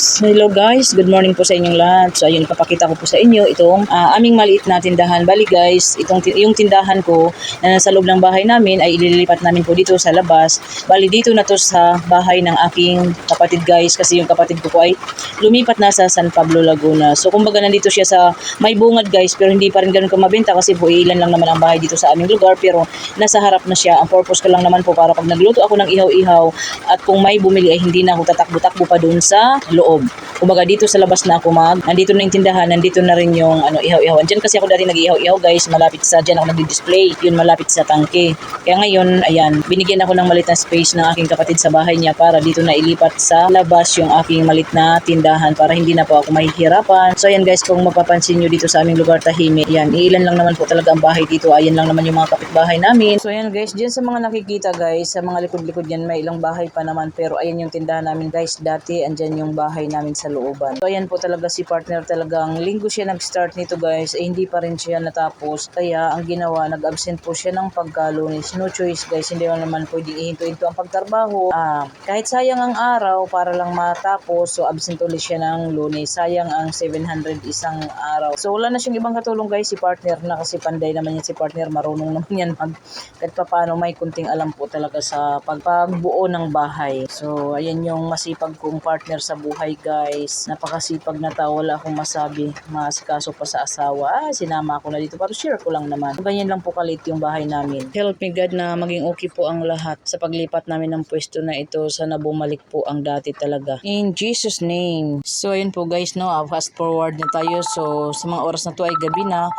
Hello guys, good morning po sa inyong lahat. So ayun, papakita ko po sa inyo itong ah, aming maliit na tindahan. Bali guys, itong yung tindahan ko na nasa loob ng bahay namin ay ililipat namin po dito sa labas. Bali dito na to sa bahay ng aking kapatid guys kasi yung kapatid ko po ay lumipat na sa San Pablo, Laguna. So kumbaga nandito siya sa may bungad guys pero hindi pa rin ganun kamabenta kasi po ilan lang naman ang bahay dito sa aming lugar pero nasa harap na siya. Ang purpose ko lang naman po para pag nagluto ako ng ihaw-ihaw at kung may bumili ay hindi na ako tatakbo-takbo pa doon sa loob. loob. Kumbaga dito sa labas na ako mag, nandito na yung tindahan, nandito na rin yung ano, ihaw-ihawan. Diyan kasi ako dati nag-ihaw-ihaw guys, malapit sa, diyan ako nag-display, yun malapit sa tangke. Kaya ngayon, ayan, binigyan ako ng malit na space ng aking kapatid sa bahay niya para dito na ilipat sa labas yung aking malit na tindahan para hindi na po ako mahihirapan. So ayan guys, kung mapapansin nyo dito sa aming lugar tahimik, yan, ilan lang naman po talaga ang bahay dito, ayan lang naman yung mga kapitbahay namin. So ayan guys, diyan sa mga nakikita guys, sa mga likod-likod yan, may ilang bahay pa naman, pero ayan yung tindahan namin guys, dati andyan yung bahay namin sa looban. So ayan po talaga si partner talagang linggo siya nag-start nito guys, eh hindi pa rin siya natapos. Kaya ang ginawa, nag-absent po siya ng pagkalunis. No choice guys, hindi naman pwedeng ihinto-hinto ang pagtrabaho. Ah, kahit sayang ang araw para lang matapos, so absent ulit siya ng lunes. Sayang ang 700 isang araw. So wala na siyang ibang katulong guys, si partner na kasi panday naman yan si partner, marunong naman yan mag kahit pa paano may kunting alam po talaga sa pagpagbuo ng bahay. So ayan yung masipag kong partner sa buhay guys. Napakasipag na tao, wala akong masabi. Masikaso pa sa asawa. Ah, sinama ako na dito para share ko lang naman. Ganyan lang po kalit yung bahay namin. Help me God na maging okay po ang lahat sa paglipat namin ng pwesto na ito. Sana bumalik po ang dati talaga. In Jesus name. So ayun po guys no, fast forward na tayo. So sa mga oras na to ay gabi na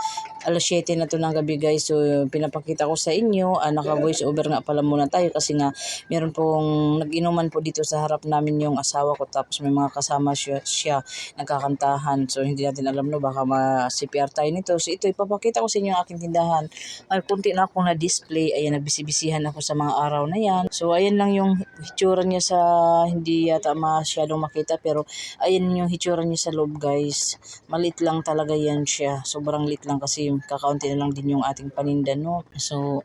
alas 7 na to ng gabi guys. So pinapakita ko sa inyo, ah, naka voice over nga pala muna tayo kasi nga meron pong nag-inuman po dito sa harap namin yung asawa ko tapos may mga kasama siya, siya nagkakantahan. So hindi natin alam no baka ma-CPR tayo nito. So ito ipapakita ko sa inyo ang aking tindahan. Ay kunti na akong na-display. Ayan nagbisibisihan ako sa mga araw na yan. So ayan lang yung hitsura niya sa hindi yata masyadong makita pero ayan yung hitsura niya sa loob guys. Malit lang talaga yan siya. Sobrang lit lang kasi kakaunti na lang din yung ating paninda no. So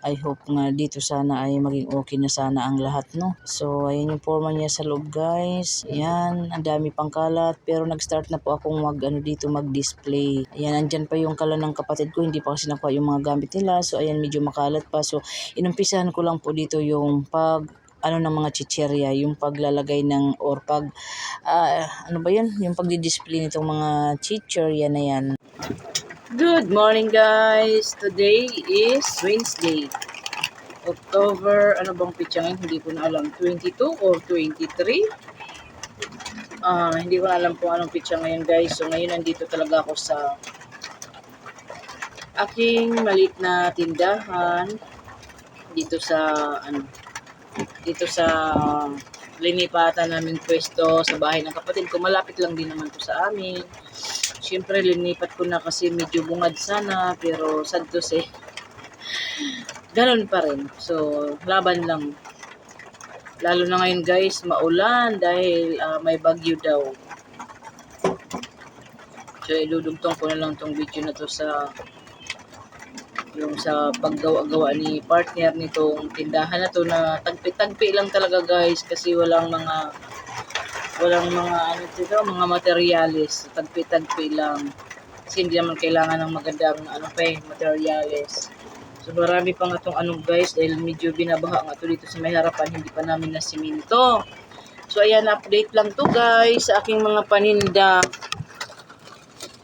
I hope nga dito sana ay maging okay na sana ang lahat, no? So, ayan yung forma niya sa loob, guys. Ayan, ang dami pang kalat. Pero nag-start na po akong mag, ano, dito mag-display. Ayan, andyan pa yung kalan ng kapatid ko. Hindi pa kasi nakuha yung mga gamit nila. So, ayan, medyo makalat pa. So, inumpisahan ko lang po dito yung pag ano ng mga chicherya, yung paglalagay ng or pag ah, ano ba yun? Yung pagdi-display nitong mga chicherya na yan. Good morning guys! Today is Wednesday. October, ano bang pitsa ngayon? Hindi ko na alam. 22 or 23? Ah, hindi ko na alam kung anong pitsa ngayon guys. So ngayon nandito talaga ako sa aking maliit na tindahan dito sa ano dito sa linipatan namin pwesto sa bahay ng kapatid ko. Malapit lang din naman to sa amin. Siyempre, linipat ko na kasi medyo bungad sana, pero sad to say, ganun pa rin. So, laban lang. Lalo na ngayon guys, maulan dahil ah, may bagyo daw. So, iludugtong ko na lang tong video na to sa yung sa paggawa-gawa ni partner nitong tindahan na to na tagpi-tagpi lang talaga guys kasi walang mga walang mga ano dito, mga materyales, tagpi-tagpi lang. Kasi hindi naman kailangan ng magandang ano pa eh, materyales. So marami pa nga tong ano guys dahil medyo binabaha nga to dito sa may harapan, hindi pa namin na siminto. So ayan, update lang to guys sa aking mga paninda.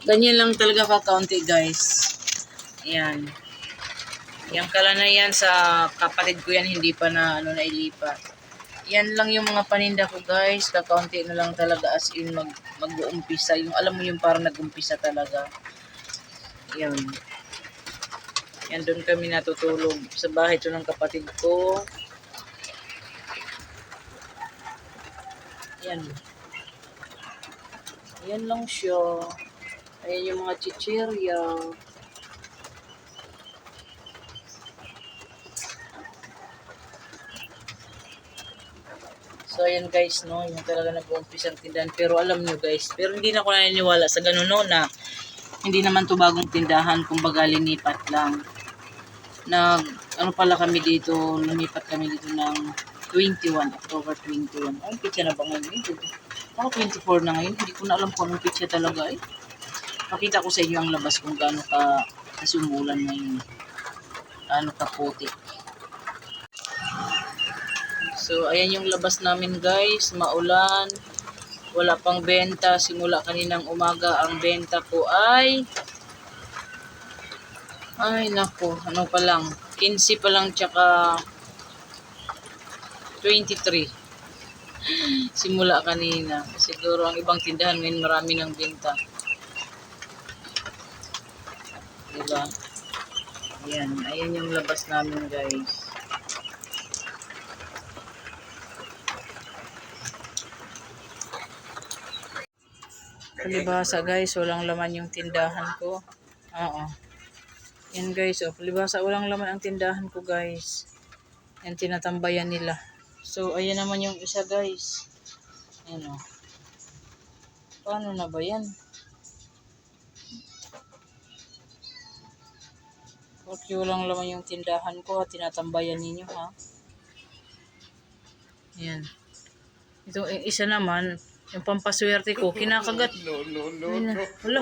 Ganyan lang talaga ka-county guys. Ayan. Yung kala na yan sa kapatid ko yan, hindi pa na ano nailipat. Yan lang yung mga paninda ko guys. Kakaunti na lang talaga as in mag, mag-uumpisa. Yung alam mo yung parang nag-umpisa talaga. Yan. Yan doon kami natutulog. Sa bahay to ng kapatid ko. Yan. Yan lang siya. Ayan yung mga chichirya. So, ayan guys, no, yung talaga nag-uumpisa ang tindahan. Pero alam nyo guys, pero hindi na ako naniniwala sa ganun, no, na hindi naman to bagong tindahan, kumbaga linipat lang. Nag, ano pala kami dito, lumipat kami dito ng 21, October 21. Ang pitsa na ba ngayon? Ako 24 na ngayon. Hindi ko na alam kung anong pitsa talaga eh. Pakita ko sa inyo ang labas kung gaano ka kasumulan ngayon. Gaano ka puti. So, ayan yung labas namin guys. Maulan. Wala pang benta. Simula kaninang umaga ang benta ko ay... Ay, nako. Ano pa lang. 15 pa lang tsaka 23. Simula kanina. Siguro ang ibang tindahan ngayon marami ng benta. Diba? Ayan. Ayan yung labas namin guys. Palibasa guys, walang laman yung tindahan ko. Oo. Yan guys, oh, palibasa walang laman ang tindahan ko guys. Yan tinatambayan nila. So, ayan naman yung isa guys. Ayan oh. Paano na ba yan? Porque walang laman yung tindahan ko ha, tinatambayan ninyo ha. Yan. Ito, yung isa naman, yung pampaswerte ko, kinakagat. No, no, no, na. Wala.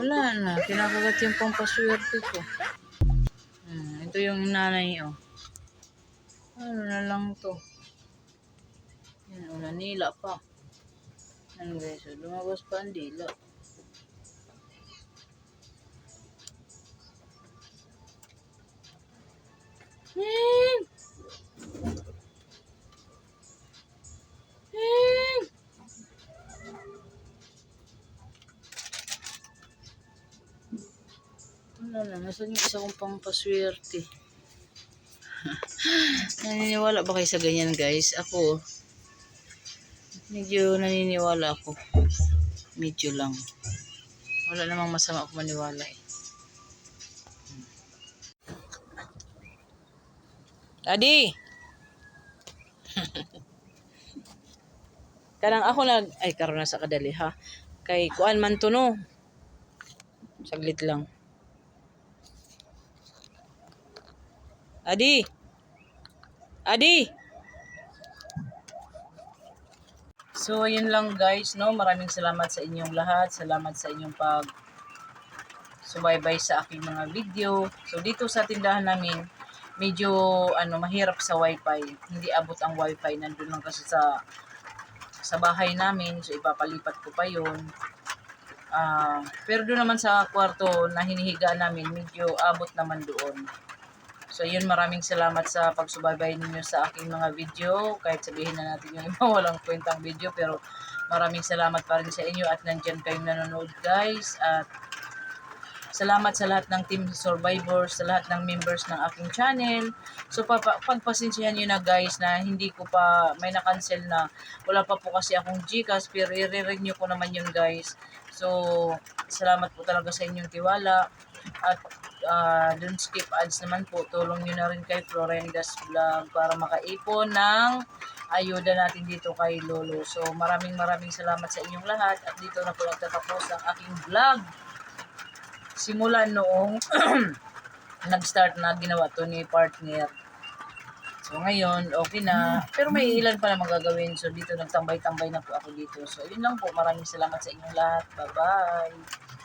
Wala na. Kinakagat yung pampaswerte ko. Hmm, ito yung nanay, oh. Ano na lang to. Yan, oh, nanila pa. Yan guys, lumabas pa ang dila. Hmm! Wala na, nasan yung isa kong pampaswerte? naniniwala ba kayo sa ganyan guys? Ako, medyo naniniwala ako. Medyo lang. Wala namang masama ako maniwala eh. Daddy! Karang ako nag... Ay, karon na sa kadali ha. Kay kuan man to no. Saglit lang. Adi! Adi! So, yun lang guys, no? Maraming salamat sa inyong lahat. Salamat sa inyong pag subaybay sa aking mga video. So, dito sa tindahan namin, medyo ano mahirap sa wifi. Hindi abot ang wifi. Nandun lang kasi sa sa bahay namin. So, ipapalipat ko pa yun. Ah, pero doon naman sa kwarto na hinihiga namin, medyo abot naman doon. So, yun, maraming salamat sa pagsubaybay ninyo sa aking mga video. Kahit sabihin na natin yung iba walang kwentang video, pero maraming salamat pa rin sa inyo at nandyan kayong nanonood, guys. At salamat sa lahat ng team survivors, sa lahat ng members ng aking channel. So, papa, pagpasensyahan nyo na, guys, na hindi ko pa, may na-cancel na. Wala pa po kasi akong Gcash, pero i-renew ko naman yun, guys. So, salamat po talaga sa inyong tiwala. At uh, dun skip ads naman po, tulong nyo na rin kay Florenda's Vlog para makaipon ng ayuda natin dito kay Lolo. So maraming maraming salamat sa inyong lahat at dito na po nagtatapos ang aking vlog. Simula noong nag-start na ginawa to ni partner. So ngayon, okay na. Pero may ilan pa na magagawin. So dito nagtambay-tambay na po ako dito. So yun lang po. Maraming salamat sa inyong lahat. Bye-bye.